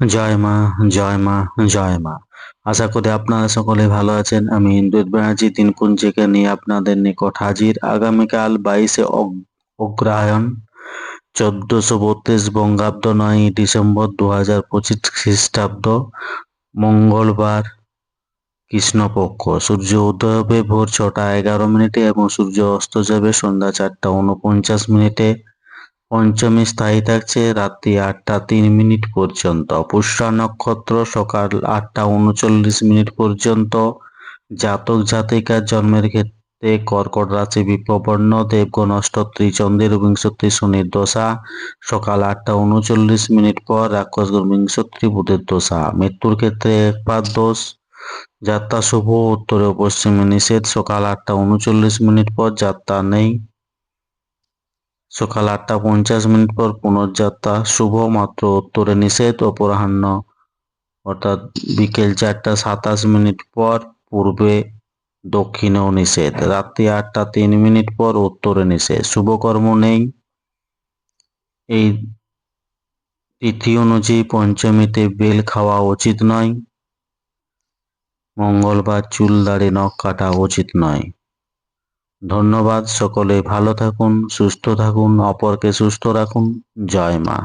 জয় মা জয় মা জয় মা। আশা করি আপনারা সকলে ভালো আছেন। আমি ইন্দুত ব্যানার্জি তিনপুঞ্জিকে নিয়ে আপনাদের নিকট হাজির। আগামীকাল বাইশে অগ্রহায়ণ, চোদ্দশো বত্রিশ বঙ্গাব্দ নয় ডিসেম্বর দু হাজার পঁচিশ খ্রিস্টাব্দ, মঙ্গলবার, কৃষ্ণপক্ষ। সূর্য উদয় হবে ভোর ছটা এগারো মিনিটে এবং সূর্য অস্ত যাবে সন্ধ্যা চারটা উনপঞ্চাশ মিনিটে। পঞ্চমী স্থায়ী থাকছে রাত্রি আটটা তিন মিনিট পর্যন্ত। পুষ্যা নক্ষত্র সকাল আটটা উনচল্লিশ মিনিট পর্যন্ত। জাতক জাতিকার জন্মের ক্ষেত্রে কর্কট রাশি বিপ্রবর্ণ দেবগণ অষ্টত্রী চন্দ্রের বিংশত্রী শনির দশা। সকাল আটটা উনচল্লিশ মিনিট পর রাক্ষসগণ বিংশত্রী বুধের দশা। মৃত্যুর ক্ষেত্রে একবার দোষ যাত্রা শুভ, উত্তরে পশ্চিমে নিষেধ। সকাল আটটা উনচল্লিশ মিনিট পর যাত্রা নেই। সকাল আটটা পঞ্চাশ মিনিট পর পুনর্যাত্রা। শুভ মাত্র উত্তরে নিষেধ অপরাহ্ন অর্থাৎ বিকেল চারটা সাতাশ মিনিট পর পূর্বে দক্ষিণেও নিষেধ। রাত্রি আটটা তিন মিনিট পর উত্তরে নিষেধ। শুভকর্ম নেই। এই তিথি অনুযায়ী পঞ্চমীতে বেল খাওয়া উচিত নয়। মঙ্গলবার চুল দাড়ি নখ কাটা উচিত নয়। ধন্যবাদ সকলে ভালো থাকুন সুস্থ থাকুন অপরকে সুস্থ রাখুন। জয় মা।